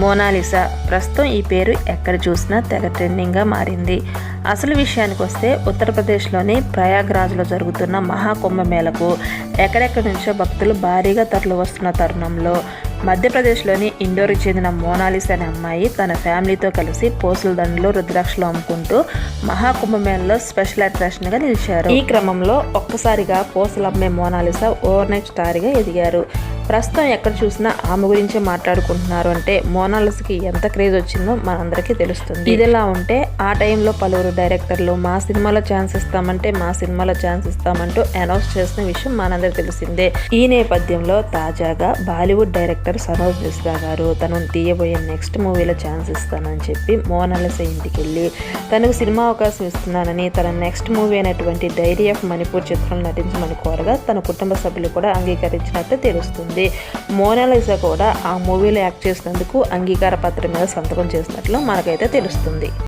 Mona Lisa. ప్రస్తుతం ఈ పేరు ఎక్కడ చూసినా తెగ ట్రెండింగ్గా మారింది. అసలు విషయానికి వస్తే ఉత్తరప్రదేశ్లోని ప్రయాగ్రాజ్లో జరుగుతున్న మహాకుంభమేళకు ఎక్కడెక్కడి నుంచో భక్తులు భారీగా తరలి వస్తున్న తరుణంలో మధ్యప్రదేశ్లోని ఇండోర్కి చెందిన మోనాలిసా అనే అమ్మాయి తన ఫ్యామిలీతో కలిసి పోసుల దండలు రుద్రాక్షలు అమ్ముకుంటూ మహాకుంభమేళలో స్పెషల్ అట్రాక్షన్గా నిలిచారు. ఈ క్రమంలో ఒక్కసారిగా పోసులు అమ్మే మోనాలిసా ఓవర్నైట్ స్టార్గా ఎదిగారు. ప్రస్తుతం ఎక్కడ చూసినా ఆమె గురించే మాట్లాడుకుంటున్నారు అంటే మోనాలిస్కి ఎంత క్రేజ్ వచ్చిందో మనందరికీ తెలుస్తుంది. ఇదిలా ఉంటే ఆ టైంలో పలువురు డైరెక్టర్లు మా సినిమాలో ఛాన్స్ ఇస్తామంటే మా సినిమాలో ఛాన్స్ ఇస్తామంటూ అనౌన్స్ చేసిన విషయం మనందరికి తెలిసిందే. ఈ నేపథ్యంలో తాజాగా బాలీవుడ్ డైరెక్టర్ సరోజ్ మిశ్రా గారు తను తీయబోయే నెక్స్ట్ మూవీలో ఛాన్స్ ఇస్తానని చెప్పి మోనాలిస ఇంటికి వెళ్ళి తనకు సినిమా అవకాశం ఇస్తున్నానని తన నెక్స్ట్ మూవీ అయినటువంటి డైరీ ఆఫ్ మణిపూర్ చిత్రంలో నటించమని కోరగా తన కుటుంబ సభ్యులు కూడా అంగీకరించినట్టు తెలుస్తుంది. మోనాలిసా కూడా ఆ మూవీలో యాక్ట్ చేసినందుకు అంగీకార పత్రం మీద సంతకం చేసినట్లు మనకైతే తెలుస్తుంది.